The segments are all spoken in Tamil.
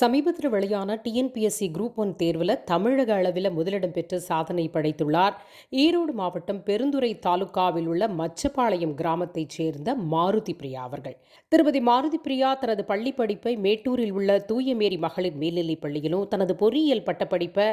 சமீபத்தில் வெளியான டிஎன்பிஎஸ்சி குரூப் ஒன் தேர்வில் தமிழக அளவில் முதலிடம் பெற்று சாதனை படைத்துள்ளார். ஈரோடு மாவட்டம் பெருந்துறை தாலுகாவில் உள்ள மச்சப்பாளையம் கிராமத்தைச் சேர்ந்த மாருதி பிரியா அவர்கள். திருமதி மாருதி பிரியா தனது பள்ளி படிப்பை மேட்டூரில் உள்ள தூயமேரி மகளிர் மேல்நிலைப் பள்ளியிலும் தனது பொறியியல் பட்டப்படிப்பை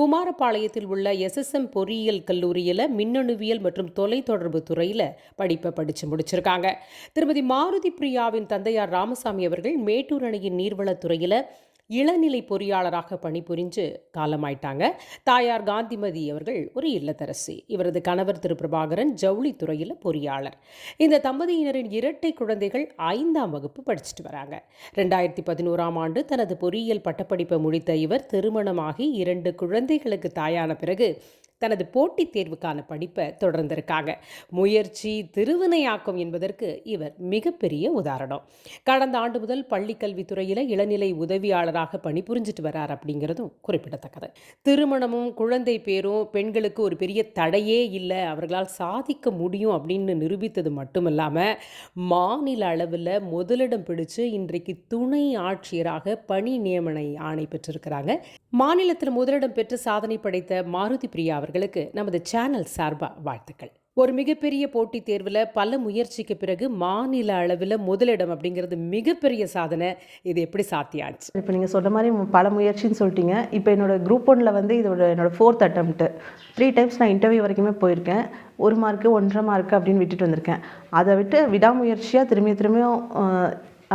குமாரபாளையத்தில் உள்ள எஸ்எஸ்எம் பொறியியல் கல்லூரியில் மின்னணுவியல் மற்றும் தொலைத்தொடர்பு துறையில் படிப்பை படித்து முடிச்சிருக்காங்க. திருமதி மாருதி பிரியாவின் தந்தையார் ராமசாமி அவர்கள் மேட்டூர் அணையின் நீர்வளத்துறையில் இளநிலை பொறியாளராக பணிபுரிஞ்சு காலமாயிட்டாங்க. தாயார் காந்திமதி அவர்கள் ஒரு இல்லத்தரசி. இவரது கணவர் திரு. பிரபாகரன் ஜவுளித்துறையில் பொறியாளர். இந்த தம்பதியினரின் இரட்டை குழந்தைகள் ஐந்தாம் வகுப்பு படிச்சுட்டு வராங்க. ரெண்டாயிரத்தி பதினோராம் ஆண்டு தனது பொறியியல் பட்டப்படிப்பை முடித்த இவர் திருமணமாகி இரண்டு குழந்தைகளுக்கு தாயான பிறகு தனது போட்டித் தேர்வுக்கான படிப்பை தொடர்ந்திருக்காங்க. முயற்சி திருவினையாக்கும் என்பதற்கு இவர் மிகப்பெரிய உதாரணம். கடந்த ஆண்டு முதல் பள்ளி கல்வித்துறையில் இளநிலை உதவியாளராக பணிபுரிஞ்சிட்டு வரார் அப்படிங்கிறதும் குறிப்பிடத்தக்கது. திருமணமும் குழந்தை பேரும் பெண்களுக்கு ஒரு பெரிய தடையே இல்லை அவர்களால் சாதிக்க முடியும் அப்படின்னு நிரூபித்தது மட்டுமில்லாமல் மாநில அளவில் முதலிடம் பிடிச்சு இன்றைக்கு துணை ஆட்சியராக பணி நியமன ஆணை பெற்றிருக்கிறாங்க. மாநிலத்தில் முதலிடம் பெற்று சாதனை படைத்த மாருதி பிரியா அவர்கள் அவர்களுக்கு நமது சேனல் சார்பாக வாழ்த்துக்கள். ஒரு மிகப்பெரிய போட்டித் தேர்வில் பல முயற்சிக்கு பிறகு மாநில அளவில் முதலிடம் அப்படிங்கிறது மிகப்பெரிய சாதனை. இது எப்படி சாத்தியாச்சு? இப்போ நீங்கள் சொல்கிற மாதிரி பல முயற்சின்னு சொல்லிட்டீங்க. இப்போ என்னோட குரூப் ஒன்ல வந்து இதோட என்னோட ஃபோர்த் அட்டம்ப்ட்டு த்ரீ டைம்ஸ் நான் இன்டர்வியூ வரைக்குமே போயிருக்கேன். ஒரு மார்க்கு ஒன்றரை மார்க்கு அப்படின்னு விட்டுட்டு வந்திருக்கேன். அதை விட்டு விடாமுயற்சியாக திரும்பி திரும்பியும்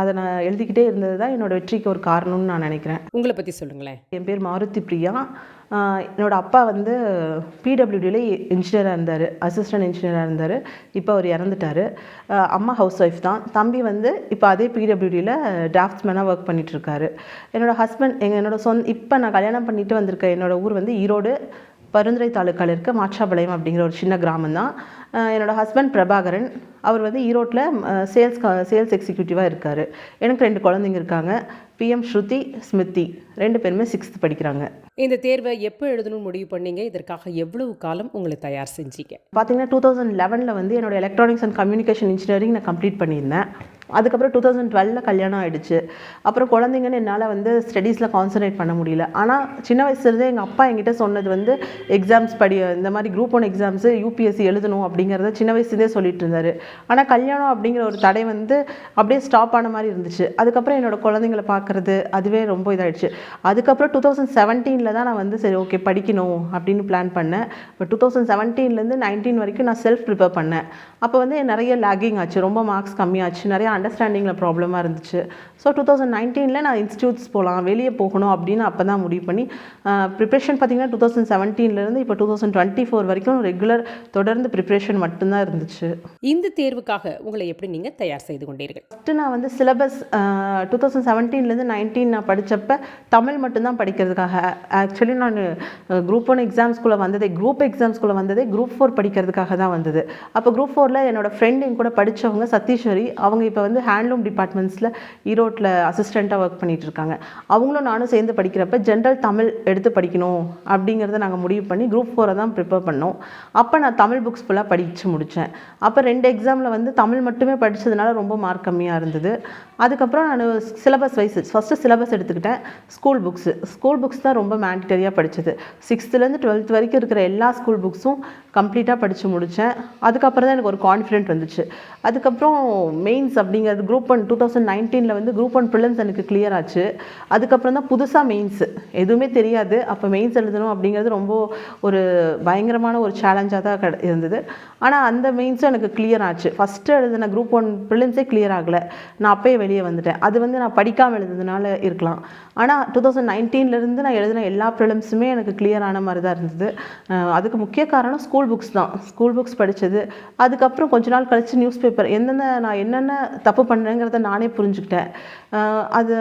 அதை நான் எழுதிக்கிட்டே இருந்தது தான் என்னோட வெற்றிக்கு ஒரு காரணம்னு நான் நினைக்கிறேன். உங்களை பற்றி சொல்லுங்களேன். என் பேர் மாருதி பிரியா. என்னோடய அப்பா வந்து பிடபிள்யூடியில் இன்ஜினியராக இருந்தார் அசிஸ்டன்ட் இன்ஜினியராக இருந்தார். இப்போ அவர் இறந்துட்டார். அம்மா ஹவுஸ் ஒய்ஃப் தான். தம்பி வந்து இப்போ அதே பிடபிள்யூடியில் டிராஃப்ட்ஸ்மேனாக ஒர்க் பண்ணிகிட்ருக்காரு என்னோடய ஹஸ்பண்ட் எங்கள் என்னோடய சொந்த இப்போ நான் கல்யாணம் பண்ணிட்டு வந்திருக்க என்னோடய ஊர் வந்து ஈரோடு பருந்துரை தாலுக்காவில் இருக்க மாற்றாபாளையம் அப்படிங்கிற ஒரு சின்ன கிராமம் தான். என்னோட ஹஸ்பண்ட் பிரபாகரன் அவர் வந்து ஈரோட்டில் சேல்ஸ் சேல்ஸ் எக்ஸிக்யூட்டிவாக இருக்கார். எனக்கு ரெண்டு குழந்தைங்க இருக்காங்க. பிஎம் ஸ்ருதி ஸ்மிருதி. ரெண்டு பேருமே சிக்ஸ்த் படிக்கிறாங்க. இந்த தேர்வை எப்போ எழுதணும்னு முடிவு பண்ணீங்க? இதற்காக எவ்வளவு காலம் உங்களை தயார் செஞ்சீங்க? பார்த்தீங்கன்னா டூ தௌசண்ட் லெவனில் வந்து என்னோட எலக்ட்ரானிக்ஸ் அண்ட் கம்யூனிகேஷன் இன்ஜினியரிங் நான் கம்ப்ளீட் பண்ணியிருந்தேன். அதுக்கப்புறம் டூ தௌசண்ட் டுவெலில் கல்யாணம் ஆயிடுச்சு. அப்புறம் குழந்தைங்கன்னு என்னால் வந்து ஸ்டடீஸில் கான்சன்ட்ரேட் பண்ண முடியல. ஆனால் சின்ன வயசுலேருந்தே எங்கள் அப்பா என்கிட்ட சொன்னது வந்து எக்ஸாம்ஸ் படி இந்த மாதிரி குரூப் ஒன் எக்ஸாம்ஸு யூபிஎஸ்சி எழுதணும் அப்படிங்கிறத சின்ன வயசுலேருந்தே சொல்லிட்டு இருந்தார். ஆனால் கல்யாணம் அப்படிங்கிற ஒரு தடை வந்து அப்படியே ஸ்டாப் ஆன மாதிரி இருந்துச்சு. அதுக்கப்புறம் என்னோட குழந்தைங்கள பார்க்குறது அதுவே ரொம்ப இதாகிடுச்சு அதுக்கப்புறம் டூ தௌசண்ட் செவன்டீனில் தான் நான் வந்து சரி ஓகே படிக்கணும் அப்படின்னு பிளான் பண்ணேன். இப்போ டூ தௌசண்ட் செவன்டீன்லேருந்து நைன்டீன் வரைக்கும் நான் செல்ஃப் ப்ரிப்பேர் பண்ணேன். அப்போ வந்து நிறைய லேகிங் ஆச்சு. ரொம்ப மார்க்ஸ் கம்மியாச்சு. நிறைய அண்டர்ஸ்டாண்டிங்கில் ப்ராப்ளமாக இருந்துச்சு. ஸோ டூ தௌசண்ட் நைன்டீனில் நான் இன்ஸ்டியூட்ஸ் போகலாம் வெளியே போகணும் அப்படின்னு அப்போ தான் முடிவு பண்ணி ப்ரிப்ரேஷன் பார்த்தீங்கன்னா டூ தௌசண்ட் செவன்டீன்லேருந்து இப்போ டூ தௌசண்ட் டுவெண்ட்டி ஃபோர் வரைக்கும் ரெகுலர் தொடர்ந்து ப்ரிப்ரேஷன் மட்டும்தான் இருந்துச்சு. இந்த தேர்வுக்காக உங்களை எப்படி நீங்கள் தயார் செய்து கொண்டீர்கள்? ஃபஸ்ட்டு நான் வந்து சிலபஸ் டூ தௌசண்ட் செவன்டீன்லேருந்து நைன்டீன் நான் படித்தப்ப தமிழ் மட்டும்தான் படிக்கிறதுக்காக. ஆக்சுவலி நான் குரூப் ஒன் எக்ஸாம்ஸ்குள்ளே வந்ததே குரூப் எக்ஸாம்ஸ்குள்ளே வந்ததே குரூப் ஃபோர் படிக்கிறதுக்காக தான் வந்தது. அப்போ குரூப் ஃபோரில் என்னோட ஃப்ரெண்ட் என் கூட படித்தவங்க சதீஸ்வரி அவங்க இப்போ வந்து ஹேண்ட்லூம் டிபார்ட்மெண்ட்ஸில் ஈரோட்டில் அசிஸ்டண்ட்டாக ஒர்க் பண்ணிகிட்டு இருக்காங்க அவங்களும் நானும் சேர்ந்து படிக்கிறப்ப ஜென்ரல் தமிழ் எடுத்து படிக்கணும் அப்படிங்கிறத நாங்கள் முடிவு பண்ணி குரூப் ஃபோரை தான் ப்ரிப்பேர் பண்ணோம். அப்போ நான் தமிழ் புக்ஸ் ஃபுல்லாக படித்து முடித்தேன் அப்போ ரெண்டு எக்ஸாமில் வந்து தமிழ் மட்டுமே படித்ததுனால ரொம்ப மார்க் கம்மியாக இருந்தது. அதுக்கப்புறம் நான் சிலபஸ் வைஸ் ஃபஸ்ட்டு சிலபஸ் எடுத்துக்கிட்டேன் ஸ்கூல் புக்ஸு ஸ்கூல் புக்ஸ் தான் ரொம்ப மேண்டிட்டரியாக படித்தது சிக்ஸ்த்துலேருந்து டுவெல்த் வரைக்கும் இருக்கிற எல்லா ஸ்கூல் புக்ஸும் கம்ப்ளீட்டாக படித்து முடித்தேன் அதுக்கப்புறம் தான் எனக்கு ஒரு கான்ஃபிடென்ட் வந்துச்சு. அதுக்கப்புறம் மெயின்ஸ் அப்படிங்கிறது குரூப் ஒன் டூ தௌசண்ட் நைன்டீனில் வந்து குரூப் ஒன் ப்ரிலிம்ஸ் எனக்கு கிளியர் ஆச்சு. அதுக்கப்புறம் தான் புதுசாக மெயின்ஸ் எதுவுமே தெரியாது. அப்போ மெயின்ஸ் எழுதணும் அப்படிங்கிறது ரொம்ப ஒரு பயங்கரமான ஒரு சேலஞ்சாக தான் கட இருந்தது. ஆனால் அந்த மெயின்ஸும் எனக்கு கிளியர் ஆச்சு. ஃபஸ்ட்டு எழுதின குரூப் ஒன் ப்ரிலிம்ஸே கிளியர் ஆகலை. நான் அப்பயே வெளியே வந்துட்டேன். அது வந்து நான் படிக்காமல் எழுதுனதுனால இருக்கலாம். ஆனால் டூ தௌசண்ட் நைன்டீன்லேருந்து நான் எழுதின எல்லா ப்ரிலிம்ஸுமே எனக்கு கிளியர் ஆன மாதிரி தான் இருந்தது. அதுக்கு முக்கிய காரணம் ஸ்கூல் புக்ஸ் தான். ஸ்கூல் புக்ஸ் படித்தது அதுக்கப்புறம் கொஞ்ச நாள் கழித்து நியூஸ் பேப்பர் என்னென்ன நான் என்னென்ன தப்பு பண்ணுறேங்கிறத நானே புரிஞ்சுக்கிட்டேன். அது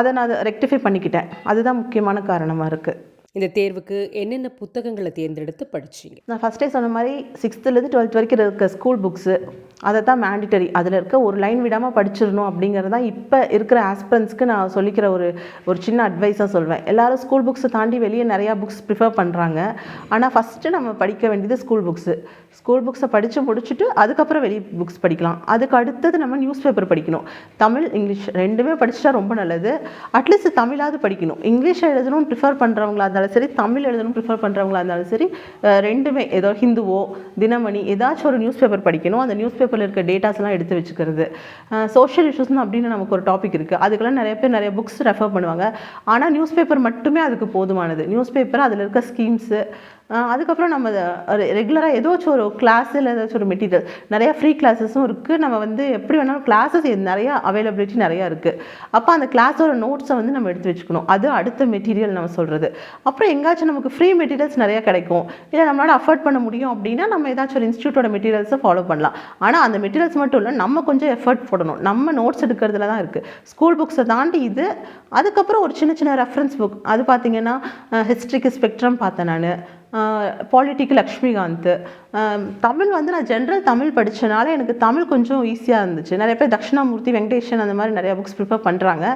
அதை நான் ரெக்டிஃபை பண்ணிக்கிட்டேன். அதுதான் முக்கியமான காரணமாக இருக்குது இந்த தேர்வுக்கு என்னென்ன புத்தகங்களை தேர்ந்தெடுத்து படிச்சீங்க? நான் ஃபஸ்ட்டே சொன்ன மாதிரி சிக்ஸ்த்துலேருந்து டுவெல்த் வரைக்கும் இருக்க ஸ்கூல் புக்ஸு அதை தான் மேண்டிட்டரி அதில் இருக்க ஒரு லைன் விடாமல் படிச்சிடணும் அப்படிங்கிறது தான் இப்போ இருக்கிற ஆஸ்பிரன்ஸ்க்கு நான் சொல்லிக்கிற ஒரு ஒரு சின்ன அட்வைஸாக சொல்வேன். எல்லாரும் ஸ்கூல் புக்ஸை தாண்டி வெளியே நிறையா புக்ஸ் ப்ரிஃபர் பண்ணுறாங்க ஆனால் ஃபஸ்ட்டு நம்ம படிக்க வேண்டியது ஸ்கூல் புக்ஸு ஸ்கூல் புக்ஸை படித்து முடிச்சுட்டு அதுக்கப்புறம் வெளியே புக்ஸ் படிக்கலாம். அதுக்கு அடுத்தது நம்ம நியூஸ் பேப்பர் படிக்கணும். தமிழ் இங்கிலீஷ் ரெண்டுமே படிச்சிட்டா ரொம்ப நல்லது. அட்லீஸ்ட் தமிழாவது படிக்கணும். இங்கிலீஷ் எழுதணும் ப்ரிஃபர் பண்ணுறவங்களா இருந்தாலும் சரி தமிழ் எழுதணும் ப்ரிஃபர் பண்ணுறவங்களா இருந்தாலும் சரி ரெண்டுமே ஏதோ ஹிந்துவோ தினமணி ஏதாச்சும் ஒரு நியூஸ் பேப்பர் படிக்கணும். அந்த நியூஸ் பேப்பர் பேப்பரில் இருக்க டேட்டாஸ்லாம் எடுத்து வச்சுக்கிறது. சோஷியல் இஷ்யூஸ்னு அப்படின்னு நமக்கு ஒரு டாபிக் இருக்குது அதுக்கெல்லாம் நிறைய பேர் நிறைய புக்ஸ் ரெஃபர் பண்ணுவாங்க. ஆனால் நியூஸ் பேப்பர் மட்டுமே அதுக்கு போதுமானது. நியூஸ் பேப்பர் அதில் இருக்க ஸ்கீம்ஸு அதுக்கப்புறம் நம்ம ரெகுலராக ஏதாச்சும் ஒரு கிளாஸ் இல்லை ஏதாச்சும் ஒரு மெட்டீரியல் நிறையா ஃப்ரீ கிளாஸஸும் இருக்குது நம்ம வந்து எப்படி வேணாலும் கிளாஸஸ் நிறையா அவைலபிலிட்டி நிறையா இருக்குது அப்போ அந்த கிளாஸோட நோட்ஸை வந்து நம்ம எடுத்து வச்சுக்கணும். அது அடுத்த மெட்டீரியல் நம்ம சொல்கிறது அப்புறம் எங்கேயாச்சும் நமக்கு ஃப்ரீ மெட்டீரியல்ஸ் நிறையா கிடைக்கும். இல்லை நம்மளால் அஃபோர்ட் பண்ண முடியும் அப்படின்னா நம்ம ஏதாச்சும் ஒரு இன்ஸ்டியூட்டோட மெட்டீரியல்ஸை ஃபாலோ பண்ணலாம். ஆனால் அந்த மெட்டீரியல்ஸ் மட்டும் இல்லை நம்ம கொஞ்சம் எஃபர்ட் போடணும். நம்ம நோட்ஸ் எடுக்கிறதுல தான் இருக்குது ஸ்கூல் புக்ஸை தாண்டி இது. அதுக்கப்புறம் ஒரு சின்ன சின்ன ரெஃபரன்ஸ் புக் அது பார்த்திங்கன்னா ஹிஸ்ட்ரிக்கு ஸ்பெக்ட்ரம் பார்த்தேன் நான். பாலிட்டிக்கு லக்ஷ்மிகாந்த். தமிழ் வந்து நான் ஜென்ரல் தமிழ் படித்தனால எனக்கு தமிழ் கொஞ்சம் ஈஸியாக இருந்துச்சு. நிறைய பேர் தட்சிணாமூர்த்தி வெங்கடேஷன் அந்த மாதிரி நிறையா புக்ஸ் ப்ரிஃபர் பண்ணுறாங்க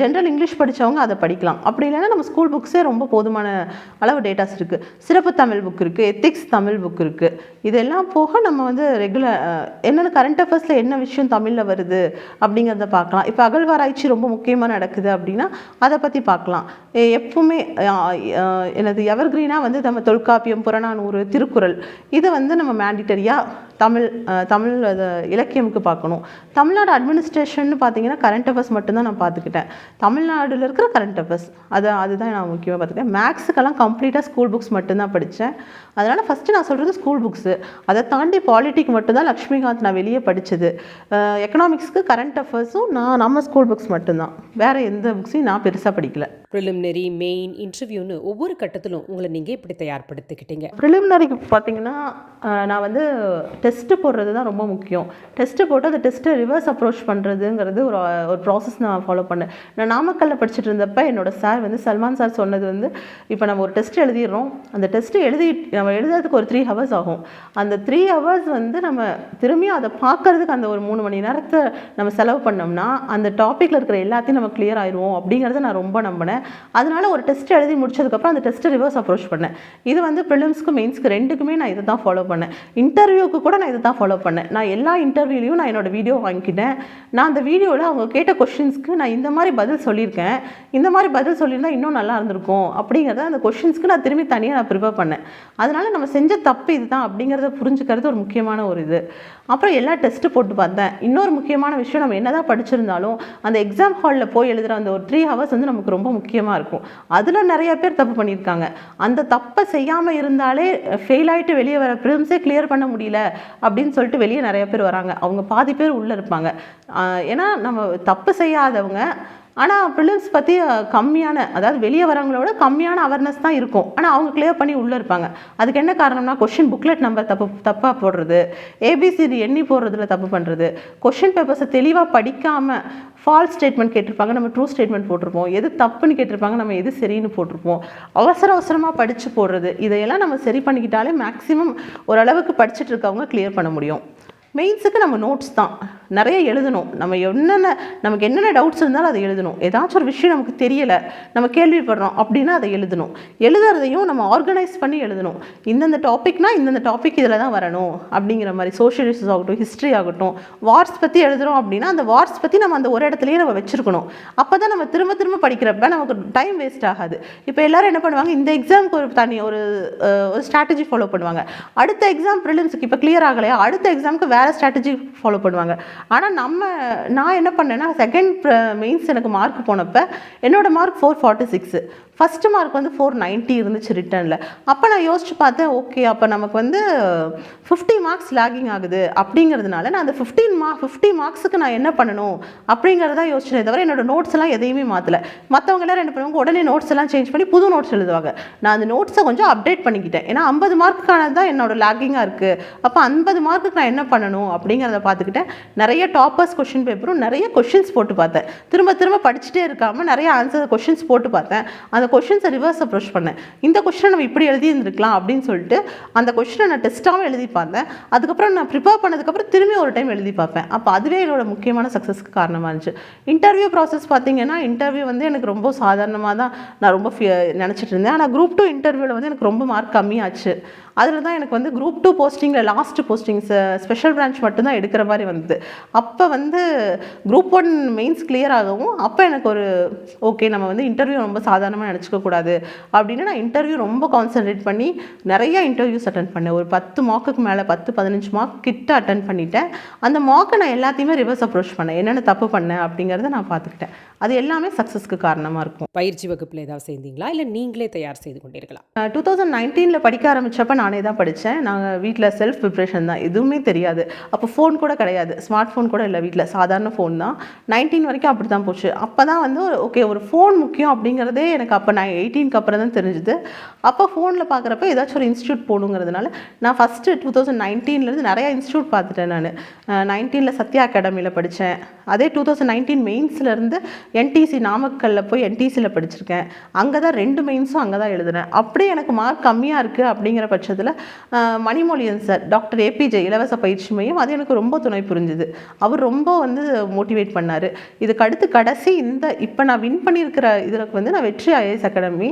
ஜென்ரல் இங்கிலீஷ் படித்தவங்க அதை படிக்கலாம். அப்படி இல்லைன்னா நம்ம ஸ்கூல் புக்ஸே ரொம்ப போதுமான அளவு டேட்டாஸ் இருக்குது சிறப்பு தமிழ் புக் இருக்குது எத்திக்ஸ் தமிழ் புக் இருக்குது இதெல்லாம் போக நம்ம வந்து ரெகுலர் என்னென்ன கரண்ட் அஃபேர்ஸில் என்ன விஷயம் தமிழில் வருது அப்படிங்கிறத பார்க்கலாம். இப்போ அகழ்வாராய்ச்சி ரொம்ப முக்கியமாக நடக்குது அப்படின்னா அதை பற்றி பார்க்கலாம். எப்பவுமே எனது எவர்கிரீனாக வந்து நம்ம தொல்காப்பியம் புறநானூறு திருக்குறள். இதை வந்து நம்ம மேண்டிட்டரியாக தமிழ் தமிழ் அது இலக்கியமுக்கு பார்க்கணும். தமிழ்நாடு அட்மினிஸ்ட்ரேஷன் பார்த்தீங்கன்னா கரண்ட் அஃபேர்ஸ் மட்டும்தான் நான் பார்த்துக்கிட்டேன். தமிழ்நாடுல இருக்கிற கரண்ட் அஃபேர்ஸ் அது அதுதான் நான் முக்கியமாக பார்த்துக்கிட்டேன். மேக்ஸுக்கெல்லாம் கம்ப்ளீட்டாக ஸ்கூல் புக்ஸ் மட்டும்தான் படித்தேன். அதனால் ஃபஸ்ட்டு நான் சொல்கிறது ஸ்கூல் புக்ஸு அதை தாண்டி பாலிட்டிக் மட்டும்தான் லக்ஷ்மிகாந்த் நான் வெளியே படித்தது. எக்கனாமிக்ஸ்க்கு கரண்ட் அஃபேர்ஸும் நான் நம்ம ஸ்கூல் புக்ஸ் மட்டும்தான். வேறு எந்த புக்ஸையும் நான் பெருசாக படிக்கல. ப்ரிலிமினரி மெயின் இன்டர்வியூன்னு ஒவ்வொரு கட்டத்திலும் உங்களை நீங்கள் எப்படி தயார்படுத்திக்கிட்டீங்க. ப்ரிலிமினரிக்கு பார்த்தீங்கன்னா நான் வந்து டெஸ்ட்டு போடுறது தான் ரொம்ப முக்கியம். டெஸ்ட்டு போட்டு அந்த டெஸ்ட்டை ரிவர்ஸ் அப்ரோச் பண்ணுறதுங்கிறது ஒரு ஒரு ப்ராசஸ் நான் ஃபாலோ பண்ணேன். நான் நாமக்கல்லில் படிச்சுட்டு இருந்தப்போ என்னோடய சார் வந்து சல்மான் சார் சொன்னது வந்து இப்போ நம்ம ஒரு டெஸ்ட் எழுதிடுறோம். அந்த டெஸ்ட்டு எழுதி நம்ம எழுதுறதுக்கு ஒரு த்ரீ ஹவர்ஸ் ஆகும். அந்த த்ரீ ஹவர்ஸ் வந்து நம்ம திரும்பியும் அதை பார்க்கறதுக்கு அந்த ஒரு மூணு மணி நேரத்தை நம்ம செலவு பண்ணோம்னா அந்த டாப்பிக்கில் இருக்கிற எல்லாத்தையும் நம்ம கிளியர் ஆயிடுவோம் அப்படிங்கிறத நான் ரொம்ப நம்பினேன். அதனால் ஒரு டெஸ்ட் எழுதி முடிச்சதுக்கப்புறம் அந்த டெஸ்ட்டை ரிவர்ஸ் அப்ரோச் பண்ணேன். இது வந்து ப்ரிலிம்ஸ்க்கு மெயின்ஸ்க்கு ரெண்டுக்குமே நான் இதை தான் ஃபாலோ பண்ணேன். இன்டர்வியூக்கு கூட நான் இதை தான் ஃபாலோ பண்ணேன். நான் எல்லா இன்டர்வியூலையும் நான் என்னோட வீடியோ வாங்கிக்கிட்டேன். நான் அந்த வீடியோவில் அவங்க கேட்ட கொஷின்ஸ்க்கு நான் இந்த மாதிரி பதில் சொல்லியிருக்கேன். இந்த மாதிரி பதில் சொல்லியிருந்தா இன்னும் நல்லா இருந்திருக்கும் அப்படிங்கிறத அந்த கொஷின்ஸ்க்கு நான் திரும்பி தனியாக நான் ப்ரிப்பேர் பண்ணேன். அதனால் நம்ம செஞ்ச தப்பு இதுதான் அப்படிங்கிறத புரிஞ்சுக்கிறது ஒரு முக்கியமான ஒரு இது. அப்புறம் எல்லா டெஸ்ட்டு போட்டு பார்த்தேன். இன்னொரு முக்கியமான விஷயம் நம்ம என்னதான் படிச்சிருந்தாலும் அந்த எக்ஸாம் ஹாலில் போய் எழுதுகிற அந்த ஒரு த்ரீ ஹவர்ஸ் வந்து நமக்கு ரொம்ப முக்கியமாக இருக்கும். அதில் நிறைய பேர் தப்பு பண்ணியிருக்காங்க. அந்த தப்பை செய்யாமல் இருந்தாலே ஃபெயில் ஆகிட்டு வெளியே வர ப்ரிலிம்ஸே கிளியர் பண்ண முடியல. அப்படின்னு சொல்லிட்டு வெளியே நிறைய பேர் வராங்க. அவங்க பாதி பேர் உள்ளே இருப்பாங்க. ஆஹ் ஏன்னா நம்ம தப்பு செய்யாதவங்க ஆனால் ப்ரிலிம்ஸ் பற்றி கம்மியான அதாவது வெளியே வரவங்களோட கம்மியான அவேர்னஸ் தான் இருக்கும். ஆனால் அவங்க கிளியர் பண்ணி உள்ளே இருப்பாங்க. அதுக்கு என்ன காரணம்னா கொஷின் புக்லெட் நம்பர் தப்பு தப்பாக போடுறது. ஏபிசிடி எண்ணி போடுறதுல தப்பு பண்ணுறது கொஷின் பேப்பர்ஸை தெளிவாக படிக்காமல் ஃபால்ஸ் ஸ்டேட்மெண்ட் கேட்டிருப்பாங்க. நம்ம ட்ரூ ஸ்டேட்மெண்ட் போட்டிருப்போம். எது தப்புன்னு கேட்டிருப்பாங்க. நம்ம எது சரின்னு போட்டிருப்போம். அவசர அவசரமாக படித்து போடுறது. இதையெல்லாம் நம்ம சரி பண்ணிக்கிட்டாலே மேக்ஸிமம் ஓரளவுக்கு படிச்சுட்டு இருக்கவங்க கிளியர் பண்ண முடியும். மெயின்ஸுக்கு நம்ம நோட்ஸ் தான். நிறைய எழுதணும். நம்ம என்னென்ன நமக்கு என்னென்ன டவுட்ஸ் இருந்தாலும் அதை எழுதணும். ஏதாச்சும் ஒரு விஷயம் நமக்கு தெரியலை நம்ம கேள்விப்படுறோம் அப்படின்னா அதை எழுதணும். எழுதுறதையும் நம்ம ஆர்கனைஸ் பண்ணி எழுதணும். இந்தந்த டாபிக்னா இந்தந்த டாபிக் இதில் தான் வரணும் அப்படிங்கிற மாதிரி சோஷியல் இஷ்யூஸ் ஆகட்டும் ஹிஸ்ட்ரி ஆகட்டும் வார்ஸ் பற்றி எழுதுகிறோம் அப்படின்னா அந்த வார்ஸ் பற்றி நம்ம அந்த ஒரு இடத்துலையே நம்ம வச்சுருக்கணும். அப்போ தான் நம்ம திரும்ப திரும்ப படிக்கிறப்ப நமக்கு டைம் வேஸ்ட் ஆகாது. இப்போ எல்லாரும் என்ன பண்ணுவாங்க? இந்த எக்ஸாமுக்கு ஒரு தனி ஒரு ஒரு ஸ்ட்ராட்டஜி ஃபாலோ பண்ணுவாங்க. அடுத்த எக்ஸாம் ப்ரிலிம்ஸுக்கு இப்போ கிளியர் ஆகலையா? அடுத்த எக்ஸாமுக்கு வேறு ஸ்ட்ராட்டஜி ஃபாலோ பண்ணுவாங்க. ஆனால் நம்ம நான் என்ன பண்ணேன்னா செகண்ட் மெயின்ஸ் எனக்கு மார்க் போனப்போ என்னோட mark four forty six first mark வந்து ஃபோர் நைன்ட்டி இருந்துச்சு ரிட்டனில் அப்போ நான் யோசிச்சு பார்த்தேன் ஓகே அப்போ நமக்கு வந்து ஃபிஃப்டி மார்க்ஸ் லாகிங் ஆகுது அப்படிங்கிறதுனால நான் அந்த ஃபிஃப்டீன் மார்க் ஃபிஃப்டி மார்க்ஸுக்கு நான் என்ன பண்ணணும் அப்படிங்கிறத யோசிச்சேன் தவிர என்னோட நோட்ஸ் எல்லாம் எதையுமே மாற்றலை மற்றவங்க ரெண்டு என்ன பண்ணுவாங்க உடனே நோட்ஸ் எல்லாம் சேஞ்ச் பண்ணி புது நோட்ஸ் எழுதுவாங்க. நான் அந்த நோட்ஸை கொஞ்சம் அப்டேட் பண்ணிக்கிட்டேன். ஏன்னா ஐம்பது மார்க்குக்கானது தான் என்னோட லாகிங்காக இருக்குது அப்போ ஐம்பது மார்க்குக்கு நான் என்ன பண்ணணும் அப்படிங்கிறத பார்த்துக்கிட்டேன் நிறைய டாப்பர்ஸ் கொஷின் பேப்பரும் நிறைய கொஷின்ஸ் போட்டு பார்த்தேன். திரும்ப திரும்ப படிச்சுட்டே இருக்காமல் நிறைய ஆன்சர் கொஷின்ஸ் போட்டு பார்த்தேன். அந்த அந்த கொஷின்ஸை ரிவர்ஸ் அப்ரோச் பண்ணேன். இந்த கொஷினை நம்ம இப்படி எழுதியிருந்திருக்கலாம் அப்படின்னு சொல்லிட்டு அந்த கொஷினை நான் டெஸ்ட்டாகவும் எழுதி பார்த்தேன். அதுக்கப்புறம் நான் ப்ரிப்பேர் பண்ணதுக்கப்புறம் திரும்பி ஒரு டைம் எழுதி பார்ப்பேன். அப்போ அதுவே என்னோட முக்கியமான சக்ஸஸ்க்கு காரணமாக இருந்துச்சு. இன்டர்வியூ ப்ராசஸ் பார்த்தீங்கன்னா இன்டர்வியூ வந்து எனக்கு ரொம்ப சாதாரணமாக தான் நான் ரொம்ப நினச்சிட்டு இருந்தேன். ஆனால் குரூப் டூ இன்டர்வியூவில் வந்து எனக்கு ரொம்ப மார்க் கம்மியாச்சு. அதில் தான் எனக்கு வந்து குரூப் டூ போஸ்டிங்கில் லாஸ்ட் போஸ்டிங்ஸ் ஸ்பெஷல் பிரான்ச் மட்டும்தான் எடுக்கிற மாதிரி வந்தது. அப்போ வந்து குரூப் ஒன் மெயின்ஸ் கிளியர் ஆகவும் அப்போ எனக்கு ஒரு ஓகே நம்ம வந்து இன்டர்வியூ ரொம்ப சாதாரணமாக நினச்சிக்க கூடாது அப்படின்னு நான் இன்டர்வியூ ரொம்ப கான்சென்ட்ரேட் பண்ணி நிறைய இன்டர்வியூஸ் அட்டன் பண்ணேன். ஒரு பத்து மார்க்குக்கு மேலே பத்து பதினஞ்சு மார்க் கிட்ட அட்டன் பண்ணிட்டேன். அந்த மார்க்கை நான் எல்லாத்தையுமே ரிவர்ஸ் அப்ரோச் பண்ணேன். என்னென்ன தப்பு பண்ணேன் அப்படிங்கிறத நான் பார்த்துக்கிட்டேன். அது எல்லாமே சக்ஸஸ்க்கு காரணமாக இருக்கும். பயிற்சி வகுப்பில் ஏதாவது சேர்ந்தீங்களா? இல்லை நீங்களே தயார் செய்து கொண்டீர்களா? டூ தௌசண்ட் நைன்டீனில் படிக்க ஆரம்பித்தப்ப நானே தான் படித்தேன் நாங்கள் வீட்டில் செல்ஃப் ப்ரிப்ரேஷன் தான். எதுவுமே தெரியாது. அப்போ ஃபோன் கூட கிடையாது. ஸ்மார்ட் ஃபோன் கூட இல்லை வீட்டில் சாதாரண ஃபோன் தான். நைன்டீன் வரைக்கும் அப்படி தான் போச்சு. அப்போ தான் வந்து ஓகே ஒரு ஃபோன் முக்கியம் அப்படிங்கிறதே எனக்கு அப்போ நான் எயிட்டீனுக்கு அப்புறம் தான் தெரிஞ்சுது. அப்போ ஃபோனில் பார்க்குறப்ப ஏதாச்சும் ஒரு இன்ஸ்டியூட் போகணுங்கிறதுனால நான் ஃபஸ்ட்டு டூ தௌசண்ட் நைன்டீன்லேருந்து நிறையா இன்ஸ்டியூட் பார்த்துட்டேன் நான். நைன்டீனில் சத்யா அகாடமியில் படித்தேன் அதே டூ தௌசண்ட் நைன்டீன் மெயின்ஸ்லேருந்து என்டிசி நாமக்கல்லில் போய் என்டிசியில் படிச்சிருக்கேன். அங்கே தான் ரெண்டு மெயின்ஸும் அங்கே தான் எழுதுனேன். அப்படியே எனக்கு மார்க் கம்மியாக இருக்குது அப்படிங்கிற பட்சத்தில் மணிமொழியன் சார் டாக்டர் ஏபிஜே இலவச பயிற்சி மையம் அது எனக்கு ரொம்ப துணை புரிஞ்சுது. அவர் ரொம்ப வந்து மோட்டிவேட் பண்ணார். இதுக்கு அடுத்து கடைசி இந்த இப்போ நான் வின் பண்ணியிருக்கிற இதில் வந்து நான் வெற்றி ஐஏஎஸ் அகாடமி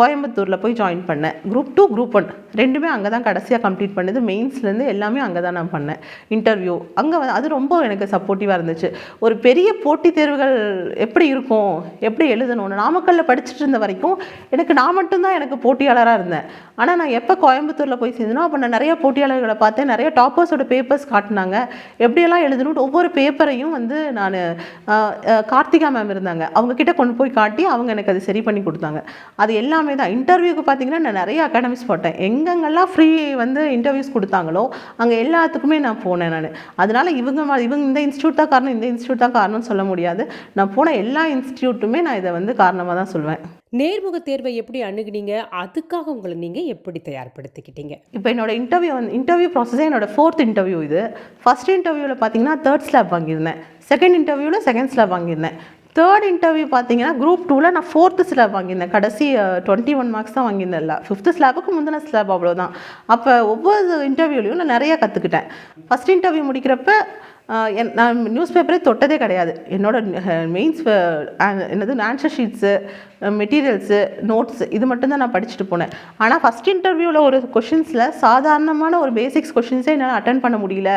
கோயம்புத்தூரில் போய் ஜாயின் பண்ணேன். குரூப் டூ குரூப் ஒன் ரெண்டுமே அங்கே தான் கடைசியாக கம்ப்ளீட் பண்ணது மெயின்ஸ்லேருந்து எல்லாமே அங்கே தான் நான் பண்ணேன். இன்டர்வியூ அங்கே அது ரொம்ப எனக்கு சப்போர்ட்டிவாக இருந்துச்சு. ஒரு பெரிய போட்டித் தேர்வுகள் எப்படி இருக்கும்? எப்படி எழுதணும்னு? நாமக்கல்லில் படிச்சுட்டு இருந்த வரைக்கும் எனக்கு நான் மட்டும்தான் எனக்கு போட்டியாளராக இருந்தேன். ஆனால் நான் எப்போ கோயம்புத்தூரில் போய் சேர்ந்தனோ அப்போ நான் நிறைய போட்டியாளர்களை பார்த்தேன். நிறைய டாப்பர்ஸோட பேப்பர்ஸ் காட்டினாங்க. எப்படியெல்லாம் எழுதணும் ஒவ்வொரு பேப்பரையும் வந்து நான் கார்த்திகா மேம் இருந்தாங்க. அவங்க கிட்ட கொண்டு போய் காட்டி அவங்க எனக்கு அது சரி பண்ணி கொடுத்தாங்க. அது எல்லாமே தான். இன்டர்வியூக்கு பார்த்தீங்கன்னா நான் நிறைய அகாடமிஸ் போட்டேன். எங்கெங்கெல்லாம் ஃப்ரீ வந்து இன்டர்வியூஸ் கொடுத்தாங்களோ அங்கே எல்லாத்துக்குமே நான் போனேன் நான். அதனால் இவங்க இவங்க இந்த இன்ஸ்டியூட் தான் காரணம் இந்த இன்ஸ்டியூட் தான் காரணம்னு சொல்ல முடியாது. நான் போன எல்லா இன்ஸ்டியூட்டுமே நான் இதை வந்து காரணமாக தான் சொல்லுவேன் நேர்முக தேர்வை எப்படி அணுகுனீங்க? அதுக்காக உங்களை நீங்கள் எப்படி தயார்படுத்திக்கிட்டீங்க? இப்போ என்னோட இன்டர்வியூ வந்து இன்டர்வியூ ப்ராசஸே என்னோட ஃபோர்த் இன்டர்வியூ இது. ஃபர்ஸ்ட் இன்டர்வியூவில் பார்த்தீங்கன்னா தேர்ட் ஸ்லாப் வாங்கியிருந்தேன். செகண்ட் இன்டர்வியூவில் செகண்ட் ஸ்லாப் வாங்கியிருந்தேன். தேர்ட் இன்டர்வியூ பார்த்தீங்கன்னா குரூப் டூவில் நான் ஃபோர்த்து ஸ்லாப் வாங்கியிருந்தேன். கடைசி டுவெண்ட்டி ஒன் மார்க்ஸ் தான் வாங்கியிருந்தேன் இல்லை ஃபிஃப்த்து ஸ்லாபுக்கு முந்தின ஸ்லாப் அவ்வளோதான் அப்போ ஒவ்வொரு இன்டர்வியூலையும் நான் நிறைய கற்றுக்கிட்டேன் ஃபஸ்ட் இன்டர்வியூ முடிக்கிறப்ப என் நான் நியூஸ் பேப்பரே தொட்டதே கிடையாது. என்னோட மெயின்ஸ் என்னது ஆன்சர் ஷீட்ஸு மெட்டீரியல்ஸு நோட்ஸ் இது மட்டும்தான் நான் படிச்சுட்டு போனேன். ஆனால் ஃபஸ்ட் இன்டர்வியூவில் ஒரு கொஷின்ஸில் சாதாரணமான ஒரு பேசிக்ஸ் கொஷின்ஸே என்னால் அட்டன் பண்ண முடியல.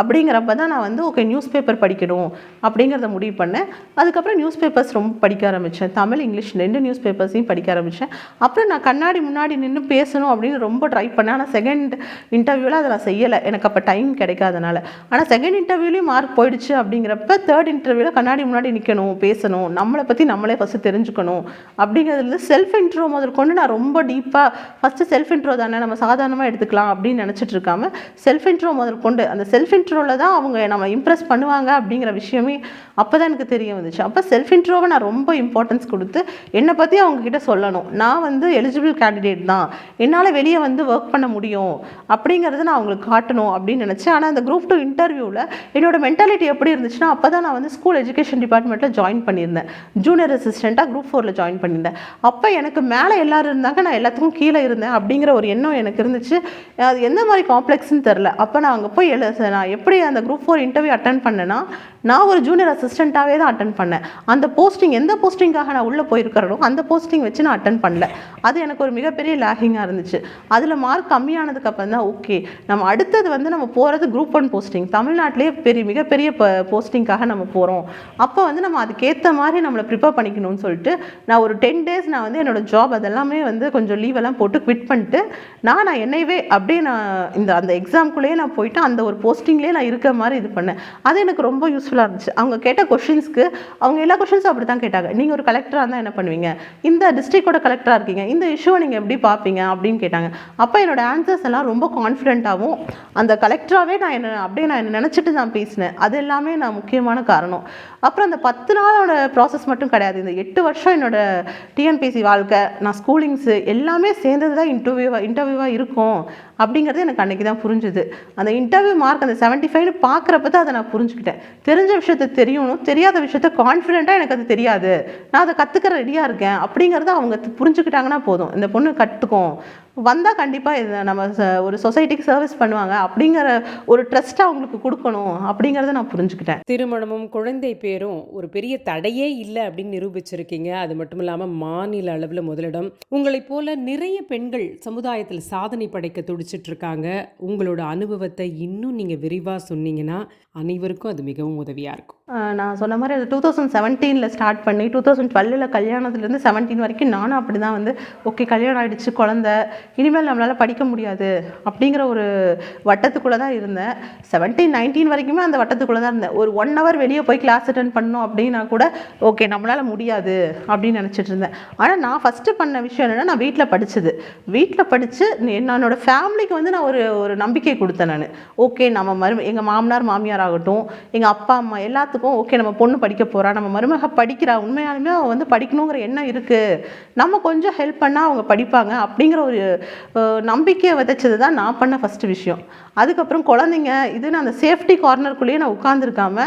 அப்படிங்கிறப்ப தான் நான் வந்து ஓகே நியூஸ் பேப்பர் படிக்கணும் அப்படிங்கிறத முடிவு பண்ணேன். அதுக்கப்புறம் நியூஸ் பேப்பர்ஸ் ரொம்ப படிக்க ஆரம்பித்தேன் தமிழ் இங்கிலீஷ் ரெண்டு நியூஸ் பேப்பர்ஸையும் படிக்க ஆரம்பித்தேன் அப்புறம் நான் கண்ணாடி முன்னாடி நின்று பேசணும் அப்படின்னு ரொம்ப ட்ரை பண்ணேன். ஆனால் செகண்ட் இன்டர்வியூவில் அதை நான் செய்யலை. எனக்கு அப்போ டைம் கிடைக்காதனால. ஆனால் செகண்ட் இன்டர்வியூலேயும் மார்க் போயிடுச்சு அப்படிங்கிறப்ப தேர்ட் இன்டர்வியூவில் கண்ணாடி முன்னாடி நிற்கணும் பேசணும் நம்மளை பற்றி நம்மளே ஃபஸ்ட்டு தெரிஞ்சுக்கணும் அப்படிங்கிறதுல செல்ஃப் இன்ட்ரோ முதல் கொண்டு நான் ரொம்ப டீப்பாக ஃபஸ்ட்டு செல்ஃப் இன்ட்ரோ தானே நம்ம சாதாரணமாக எடுத்துக்கலாம் அப்படின்னு நினச்சிட்டு இருக்காம செல்ஃப் இன்ட்ரோ முதல் கொண்டு அந்த செல்ஃப் இன்ட்ரோவில் தான் அவங்க நம்ம இம்ப்ரெஸ் பண்ணுவாங்க அப்படிங்கிற விஷயமே அப்போ தான் எனக்கு தெரிய வந்துச்சு. அப்போ செல்ஃப் இன்ட்ரோவை நான் ரொம்ப இம்பார்ட்டன்ஸ் கொடுத்து என்னை பற்றி அவங்க கிட்ட சொல்லணும். நான் வந்து எலிஜிபிள் கேண்டிடேட் தான். என்னால் வெளியே வந்து ஒர்க் பண்ண முடியும். அப்படிங்கிறத நான் அவங்களுக்கு காட்டணும் அப்படின்னு நினச்சேன். ஆனால் அந்த குரூப் டூ இன்டர்வியூவில் என்னோட மென்டாலிட்டி எப்படி இருந்துச்சுன்னா அப்போ தான் நான் வந்து ஸ்கூல் எஜுகேஷன் டிபார்ட்மெண்ட்டில் ஜாயின் பண்ணியிருந்தேன். ஜூனியர் அசிஸ்டண்ட்டாக குரூப் ஃபோரில் ஜாயின் பண்ணியிருந்தேன். அப்போ எனக்கு மேலே எல்லாரும் இருந்தாங்க. நான் எல்லாத்துக்கும் கீழே இருந்தேன். அப்படிங்கிற ஒரு எண்ணம் எனக்கு இருந்துச்சு. அது எந்த மாதிரி காம்ப்ளெக்ஸ்னு தெரில அப்போ நான் அங்கே போய் எழு நான் எப்படி அந்த குரூப் ஃபோர் இன்டர்வியூ அட்டன் பண்ணேன்னா நான் ஒரு ஜூனியர் அசிஸ்டண்ட்டாகவே தான் அட்டன் பண்ணேன். அந்த போஸ்டிங் எந்த போஸ்டிங்காக நான் உள்ளே போயிருக்கிறனோ அந்த போஸ்டிங் வச்சு நான் அட்டன் பண்ணல. அது எனக்கு ஒரு மிகப்பெரிய லேகிங்காக இருந்துச்சு. அதில் மார்க் கம்மியானதுக்கு அப்புறம் தான் ஓகே நம்ம அடுத்தது வந்து நம்ம போகிறது குரூப் ஒன் போஸ்டிங் தமிழ்நாட்டிலே பெரிய மிகப்பெரிய போஸ்டிங்காக நம்ம போகிறோம் அப்போ வந்து நம்ம அதுக்கேற்ற மாதிரி நம்மளை ப்ரிப்பேர் பண்ணிக்கணும்னு சொல்லிட்டு நான் ஒரு டென் டேஸ் நான் வந்து என்னோட ஜாப் அதெல்லாமே வந்து கொஞ்சம் லீவெல்லாம் போட்டு குவிட் பண்ணிட்டு நான் நான் என்னையவே அப்படியே நான் இந்த அந்த எக்ஸாம்குள்ளேயே நான் போயிட்டு அந்த ஒரு போஸ்டிங்லேயே நான் இருக்கிற மாதிரி இது பண்ணேன். அது எனக்கு ரொம்ப யூஸ்ஃபுல் யூஸ்ஃபுல்லாக இருந்துச்சு. அவங்க கேட்ட கொஷின்ஸ்க்கு அவங்க எல்லா கொஷின்ஸும் அப்படி தான் கேட்டாங்க. நீங்கள் ஒரு கலெக்டராக இருந்தால் என்ன பண்ணுவீங்க? இந்த டிஸ்ட்ரிக்டோட கலெக்டராக இருக்கீங்க. இந்த இஷ்யூவை நீங்கள் எப்படி பார்ப்பீங்க? அப்படின்னு கேட்டாங்க. அப்போ என்னோட ஆன்சர்ஸ் எல்லாம் ரொம்ப கான்ஃபிடென்ட்டாகவும் அந்த கலெக்டராகவே நான் என்ன அப்படியே நான் என்ன நினச்சிட்டு நான் பேசினேன். அது எல்லாமே நான் முக்கியமான காரணம். அப்புறம் அந்த பத்து நாளோட ப்ராசஸ் மட்டும் கிடையாது. இந்த எட்டு வருஷம் என்னோட டிஎன்பிசி வாழ்க்கை நான் ஸ்கூலிங்ஸு எல்லாமே சேர்ந்தது தான் இன்டர்வியூவாக இன்டர்வியூவாக இருக்கும். அப்படிங்கிறது எனக்கு அன்றைக்கி தான் புரிஞ்சுது. அந்த இன்டர்வியூ மார்க் அந்த செவன்ட்டி ஃபைவ்னு பார்க்குறப்ப தான் அதை நான் புரிஞ்சுக்கிட்டேன். தெரிஞ்ச விஷயத்த தெரியணும் தெரியாத விஷயத்த கான்ஃபிடென்ட்டாக எனக்கு அது தெரியாது. நான் அதை கற்றுக்கிற ரெடியாக இருக்கேன் அப்படிங்கிறத அவங்க புரிஞ்சுக்கிட்டாங்கன்னா போதும். இந்த பொண்ணு கற்றுக்கும் வந்தால் கண்டிப்பாக இது நம்ம ச- ஒரு சொசைட்டிக்கு சர்வீஸ் பண்ணுவாங்க. அப்படிங்கிற ஒரு ட்ரஸ்ட்டை அவங்களுக்கு கொடுக்கணும். அப்படிங்கிறத நான் புரிஞ்சுக்கிட்டேன். திருமணமும் குழந்தை பேரும் ஒரு பெரிய தடையே இல்லை அப்படின்னு நிரூபிச்சிருக்கீங்க. அது மட்டும் இல்லாமல் மாநில அளவில் முதலிடம். உங்களைப் போல நிறைய பெண்கள் சமுதாயத்தில் சாதனை படைக்க துடிச்சிட்டு இருக்காங்க. உங்களோட அனுபவத்தை இன்னும் நீங்கள் விரிவாக சொன்னீங்கன்னா அனைவருக்கும் அது மிகவும் உதவியாக இருக்கும். நான் சொன்ன மாதிரி அது டூ தௌசண்ட் செவன்டீனில் ஸ்டார்ட் பண்ணி டூ தௌசண்ட் டுவெல்லில் கல்யாணத்துலேருந்து செவன்டீன் வரைக்கும் நானும் அப்படி தான் வந்து ஓகே கல்யாணம் ஆகிடுச்சு குழந்த இனிமேல் நம்மளால் படிக்க முடியாது அப்படிங்கிற ஒரு வட்டத்துக்குள்ளே தான் இருந்தேன். செவன்டீன் நைன்டீன் வரைக்குமே அந்த வட்டத்துக்குள்ளே தான் இருந்தேன். ஒரு ஒன் ஹவர் வெளியே போய் கிளாஸ் அட்டன் பண்ணோம் அப்படின்னா கூட ஓகே நம்மளால் முடியாது அப்படின்னு நினச்சிட்டு இருந்தேன். ஆனால் நான் ஃபஸ்ட்டு பண்ண விஷயம் என்னென்னா நான் வீட்டில் படித்தது வீட்டில் படித்து என்னோட ஃபேமிலிக்கு வந்து நான் ஒரு ஒரு நம்பிக்கை கொடுத்தேன் நான். ஓகே நம்ம மரு எங்கள் மாமனார் மாமியார் ஆகட்டும் எங்கள் அப்பா அம்மா எல்லாத்துக்கும் ஓகே நம்ம பொண்ணு படிக்க போகிறா நம்ம மருமக படிக்கிறா உண்மையாலுமே அவள் வந்து படிக்கணுங்கிற எண்ணம் இருக்குது நம்ம கொஞ்சம் ஹெல்ப் பண்ணால் அவங்க படிப்பாங்க அப்படிங்கிற ஒரு நம்பிக்கையை விதைச்சது தான் நான் பண்ண ஃபஸ்ட்டு விஷயம். அதுக்கப்புறம் குழந்தைங்க இது நான் அந்த சேஃப்டி கார்னருக்குள்ளேயே நான் உட்காந்துருக்காம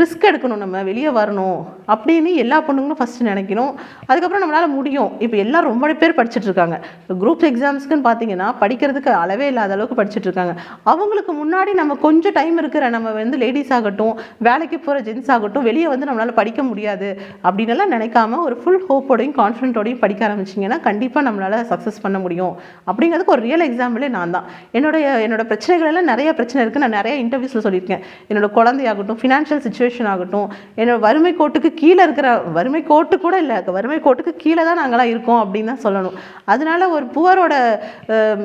ரிஸ்க் எடுக்கணும் நம்ம வெளியே வரணும் அப்படின்னு எல்லா பொண்ணுங்களும் ஃபஸ்ட்டு நினைக்கணும். அதுக்கப்புறம் நம்மளால் முடியும். இப்போ எல்லாம் ரொம்ப பேர் படிச்சுட்ருக்காங்க இப்போ குரூப் எக்ஸாம்ஸ்க்குன்னு பார்த்தீங்கன்னா படிக்கிறதுக்கு அளவே இல்லாத அளவுக்கு படிச்சுட்ருக்காங்க அவங்களுக்கு முன்னாடி நம்ம கொஞ்சம் டைம் இருக்கிற நம்ம வந்து லேடிஸ் ஆகட்டும் வேலைக்கு போகிற ஜென்ஸ் ஆகட்டும் வெளியே வந்து நம்மளால் படிக்க முடியாது அப்படின்னுலாம் நினைக்காம ஒரு ஃபுல் ஹோப்போடையும் கான்ஃபிடென்ட்டோடையும் படிக்க ஆரம்பிச்சிங்கன்னா கண்டிப்பாக நம்மளால் சக்ஸஸ் பண்ண முடியும். அப்படிங்கிறதுக்கு ஒரு ரியல் எக்ஸாம்பிளே நான் தான். என்னுடைய என்னோட பிரச்சனைகளெல்லாம் நிறைய பிரச்சனை இருக்குது நான் நிறைய இன்டர்வியூஸில் சொல்லியிருக்கேன். என்னோட குழந்தையாகட்டும் ஃபினான்ஷியல் சுச்சுவேஷன் ஆகட்டும் என்னோட வறுமை கோட்டுக்கு கீழே இருக்கிற வறுமை கோட்டு கூட இல்லை வறுமை கோட்டுக்கு கீழே தான் நாங்களாம் இருக்கோம் அப்படின்னு தான் சொல்லணும். அதனால ஒரு புவரோட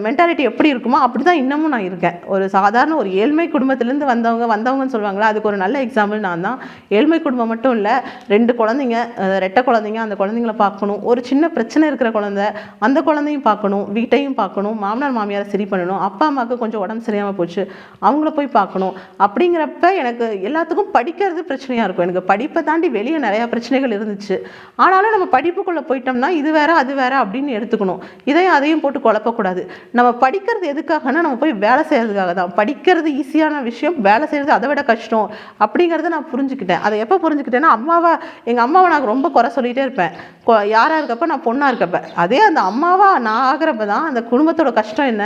மென்டாலிட்டி எப்படி இருக்குமோ அப்படி தான் இன்னமும் நான் இருக்கேன். ஒரு சாதாரண ஒரு ஏழ்மை குடும்பத்திலேருந்து வந்தவங்க வந்தவங்கன்னு சொல்லுவாங்களா அதுக்கு ஒரு நல்ல எக்ஸாம்பிள் நான் தான். ஏழ்மை குடும்பம் மட்டும் இல்லை ரெண்டு குழந்தைங்க ரெட்டை குழந்தைங்க அந்த குழந்தைங்கள பார்க்கணும். ஒரு சின்ன பிரச்சனை இருக்கிற குழந்தை அந்த குழந்தையும் பார்க்கணும் வீட்டையும் பார்க்கணும் மாமனார் மாமியாரை சரி பண்ணணும் அப்பா அம்மாவுக்கு கொஞ்சம் உடம்பு சரியாமல் போச்சு அவங்கள போய் பார்க்கணும். அப்படிங்கிறப்ப எனக்கு எல்லாத்துக்கும் படிக்கிறது பிரச்சனையாக இருக்கும். எனக்கு படிப்பை தாண்டி வெளியே நிறையா பிரச்சனைகள் இருந்துச்சு. ஆனாலும் நம்ம படிப்புக்குள்ளே போயிட்டோம்னா இது வேற அது வேற அப்படின்னு எடுத்துக்கணும். இதையும் அதையும் போட்டு குழப்பக்கூடாது. நம்ம படிக்கிறது எதுக்காகனா நம்ம போய் வேலை செய்கிறதுக்காக தான். படிக்கிறது ஈஸியான விஷயம் வேலை செய்கிறது அதை விட கஷ்டம். அப்படிங்கிறத நான் புரிஞ்சுக்கிட்டேன். அதை எப்போ புரிஞ்சுக்கிட்டேன்னா அம்மாவை எங்கள் அம்மாவை நான் ரொம்ப குறை சொல்லிகிட்டே இருப்பேன். யாராக யாரா இருக்கப்ப நான் பொண்ணாக இருக்கப்ப. அதே அந்த அம்மாவா நான் ஆகிறப்ப தான் அந்த குடும்பத்தோட கஷ்டம் என்ன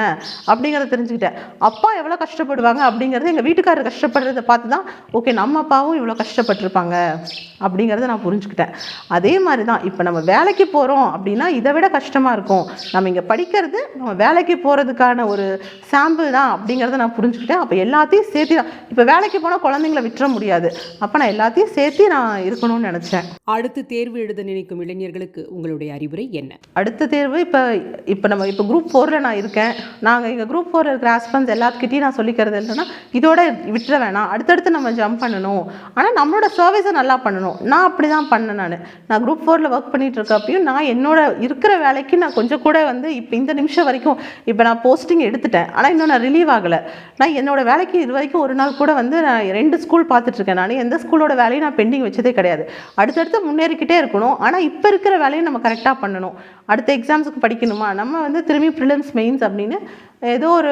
அப்படிங்கிறத தெரிஞ்சுக்கிட்டேன். அப்பா எவ்வளோ கஷ்டப்படுவாங்க அப்படிங்கிறது எங்கள் வீட்டுக்காரர் கஷ்டப்படுறத பார்த்து தான் ஓகே நம்ம அப்பாவும் இவ்வளோ கஷ்டப்பட்டிருப்பாங்க அப்படிங்கிறத நான் புரிஞ்சுக்கிட்டேன். அதே மாதிரி தான் இப்போ நம்ம வேலைக்கு போகிறோம் அப்படின்னா இதை விட கஷ்டமாக இருக்கும். நம்ம இங்கே படிக்கிறது நம்ம வேலைக்கு போகிறதுக்கான ஒரு சாம்பிள் தான் அப்படிங்கிறத நான் புரிஞ்சுக்கிட்டேன். அப்போ எல்லாத்தையும் சேர்த்து தான் இப்போ வேலைக்கு போனால் குழந்தைங்கள விட்டுற முடியாது. அப்போ நான் எல்லாத்தையும் சேர்த்து நான் இருக்கணும்னு நினச்சேன். அடுத்து தேர்வு எழுத நினைக்கும் இளைஞர்களுக்கு உங்களுடைய அறிவுரை என்ன? அடுத்த தேர்வு இப்போ இப்போ நம்ம இப்போ குரூப் ஃபோரில் நான் இருக்கேன். நாங்கள் எங்கள் குரூப் ஃபோரில் இருக்கிற ஆஸ்பன்ஸ் எல்லாத்துக்கிட்டையும் நான் சொல்லிக்கிறது என்னன்னா இதோட விட்டுற வேணாம். அடுத்தடுத்து நம்ம ஜம்ப் பண்ணணும். ஆனால் நம்மளோட சர்வீஸை நல்லா பண்ணணும். நான் அப்படி தான் பண்ணேன் நான். நான் குரூப் ஃபோரில் ஒர்க் பண்ணிட்டு இருக்கப்பையும் நான் என்னோட இருக்கிற வேலைக்கு நான் கொஞ்சம் கூட வந்து இப்போ இந்த நிமிஷம் வரைக்கும் இப்போ நான் போஸ்டிங் எடுத்துட்டேன். ஆனால் இன்னும் நான் ரிலீவ் ஆகலை. நான் என்னோட வேலைக்கு இது வரைக்கும் ஒரு நாள் கூட வந்து நான் ரெண்டு ஸ்கூல் பார்த்துட்டு இருக்கேன். நான் எந்த ஸ்கூலோட வேலையும் நான் பெண்டிங் வச்சதே கிடையாது. அடுத்தடுத்து முன்னேறிக்கிட்டே இருக்கணும். ஆனால் இப்போ இருக்கிற வேலையை நம்ம கரெக்டாக பண்ணணும். அடுத்த எக்ஸாம்ஸுக்கு படிக்கணுமா? நம்ம வந்து திரும்பி ப்ரிலிம்ஸ் மெயின்ஸ் அப்படின்னு ஏதோ ஒரு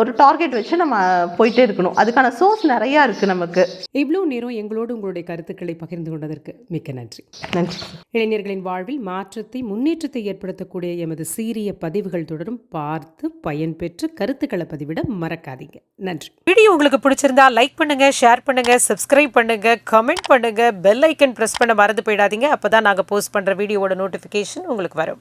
ஒரு டார்கெட் வச்சு நம்ம போயிட்டே இருக்கணும். அதுக்கான சோர்ஸ் நிறையா இருக்குது நமக்கு. இவ்வளோ நேரம் எங்களோடு உங்களுடைய கருத்துக்களை பகிர்ந்து கொண்டதற்கு மிக்க நன்றி. நன்றி. இளைஞர்களின் வாழ்வில் மாற்றத்தை முன்னேற்றத்தை ஏற்படுத்தக்கூடிய எமது சீரிய பதிவுகள் தொடரும். பார்த்து பயன்பெற்று கருத்துக்களை பதிவிட மறக்காதீங்க. நன்றி. வீடியோ உங்களுக்கு பிடிச்சிருந்தா லைக் பண்ணுங்க ஷேர் பண்ணுங்க சப்ஸ்கிரைப் பண்ணுங்க கமெண்ட் பண்ணுங்க பெல் ஐக்கன் பிரஸ் பண்ண மறந்து போயிடாதீங்க. அப்பதான் நாங்கள் போஸ்ட் பண்ற வீடியோவோட நோட்டிஃபிகேஷன் உங்களுக்கு வரும்.